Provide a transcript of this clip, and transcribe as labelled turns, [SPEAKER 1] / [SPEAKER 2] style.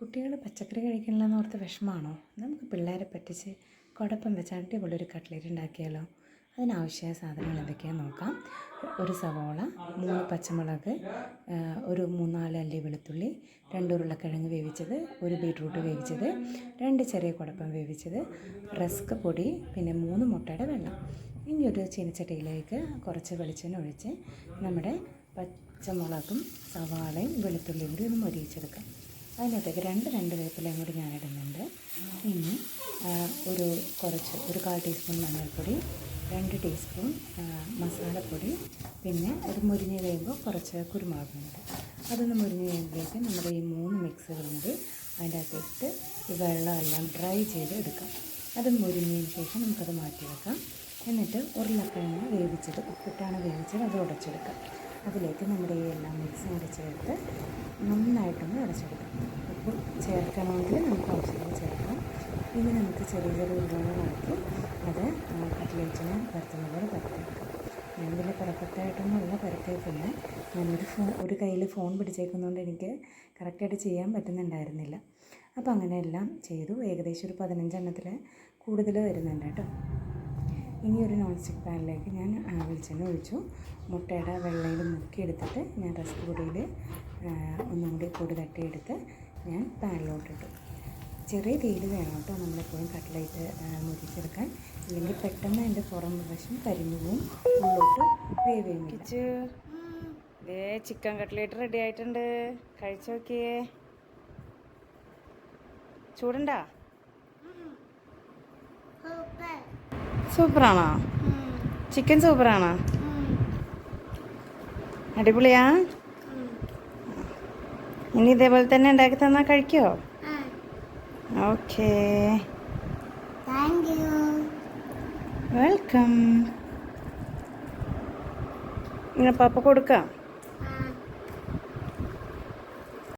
[SPEAKER 1] കുട്ടികൾ പച്ചക്കറി കഴിക്കണില്ലെന്ന് ഓർത്ത് വിഷമാണോ നമുക്ക് പിള്ളേരെ പറ്റിച്ച് കുഴപ്പം വെച്ച് അടിപൊളി ഒരു കട്ട്ലേറ്റ് ഉണ്ടാക്കിയാലോ? അതിനാവശ്യമായ സാധനങ്ങൾ എന്തൊക്കെയാണെന്ന് നോക്കാം. ഒരു സവോള മൂന്ന് പച്ചമുളക് ഒരു മൂന്നാൽ അല്ലി വെളുത്തുള്ളി രണ്ട് ഉരുളക്കിഴങ്ങ് വേവിച്ചത് ഒരു ബീട്രൂട്ട് വേവിച്ചത് രണ്ട് ചെറിയ കുടപ്പം വേവിച്ചത് റസ്ക് പൊടി പിന്നെ മൂന്ന് മുട്ടയുടെ വെള്ളം. ഇനി ഒരു ചീനച്ചട്ടിയിലേക്ക് കുറച്ച് വെളിച്ചെണ്ണ ഒഴിച്ച് നമ്മുടെ പച്ചമുളകും സവാളയും വെളുത്തുള്ളിയും കൂടി ഒന്ന് മൊരിയിച്ചെടുക്കാം. അതിനകത്തേക്ക് രണ്ട് രണ്ട് വേപ്പിലയും കൂടി ഞാൻ ഇടുന്നുണ്ട് പിന്നെ ഒരു കുറച്ച് ഒരു കാൽ ടീസ്പൂൺ മഞ്ഞൾപ്പൊടി രണ്ട് ടീസ്പൂൺ മസാലപ്പൊടി പിന്നെ ഒരു മുരിഞ്ഞ് കഴിയുമ്പോൾ കുറച്ച് കുരുമുളകുണ്ട് അതൊന്ന് മുരിഞ്ഞ് കഴിയുമ്പോഴേക്കും നമ്മുടെ ഈ മൂന്ന് മിക്സുകളും കൂടി അതിന്റെ അകത്തിട്ട് ഈ വെള്ളമെല്ലാം ഡ്രൈ ചെയ്ത് എടുക്കാം. അത് മുരിഞ്ഞതിന് ശേഷം നമുക്കത് മാറ്റി വെക്കാം എന്നിട്ട് ഉരുളക്കിഴങ്ങ് വേവിച്ചത് ഉപ്പിട്ടാണ് വേവിച്ചത് അത് ഉടച്ചെടുക്കാം. അതിലേക്ക് നമ്മുടെ ഈ എല്ലാം മിക്സും കൂടി ചേർത്ത് നന്നായിട്ടൊന്ന് അടച്ചെടുക്കാം. ഉപ്പ് ചേർക്കണമെങ്കിൽ നമുക്ക് ആവശ്യത്തിന് ചേർക്കാം. ഇനി നമുക്ക് ചെറിയ ചെറിയ ഉരുളകളാക്കി അത് കട്ട്ലേറ്റിന് പരത്തുന്ന പോലെ പരത്തിയെടുക്കാം. ഞാൻ വലിയ പെർഫെക്റ്റായിട്ടൊന്നുമല്ല പരത്തിയിട്ടില്ല ഞാനൊരു ഫോൺ ഒരു കയ്യിൽ ഫോൺ പിടിച്ചേക്കുന്നതുകൊണ്ട് എനിക്ക് കറക്റ്റായിട്ട് ചെയ്യാൻ പറ്റുന്നുണ്ടായിരുന്നില്ല. അപ്പോൾ അങ്ങനെ എല്ലാം ചെയ്തു. ഏകദേശം ഒരു പതിനഞ്ചെണ്ണത്തിൽ കൂടുതൽ വരുന്നുണ്ട് കേട്ടോ. ഇനി ഒരു നോൺ സ്റ്റിക്ക് പാനിലേക്ക് ഞാൻ വെളിച്ചെണ്ണ ഒഴിച്ചു. മുട്ടയുടെ വെള്ളയിൽ മുക്കിയെടുത്തിട്ട് ഞാൻ റസ്ക് പൊടിയിൽ ഒന്നും കൂടി പൊടി തട്ടിയെടുത്ത് ഞാൻ പാനിലോട്ടിട്ടു. ചെറിയ തീയിൽ വേണം കേട്ടോ നമ്മളെപ്പോഴും കട്ട്ലേറ്റ് മുരിച്ചെടുക്കാൻ. ഇല്ലെങ്കിൽ പെട്ടെന്ന് അതിന്റെ പുറം വശം കരിഞ്ഞു പോവും. ഉള്ളോട്ട് വേവേമില്ല
[SPEAKER 2] ദേ ചിക്കൻ കട്ട്ലേറ്റ് റെഡി ആയിട്ടുണ്ട്. കഴിച്ചു നോക്കിയേ. ചൂടുണ്ടാ? സൂപ്പറാണോ? ചിക്കൻ സൂപ്പറാണോ? അടിപൊളിയാ? ഇനി ഇതേപോലെ തന്നെ ഉണ്ടാക്കി തന്നാൽ കഴിക്കോ? ഓക്കേ. വെൽക്കം. ഇങ്ങനെ പപ്പ കൊടുക്കാം.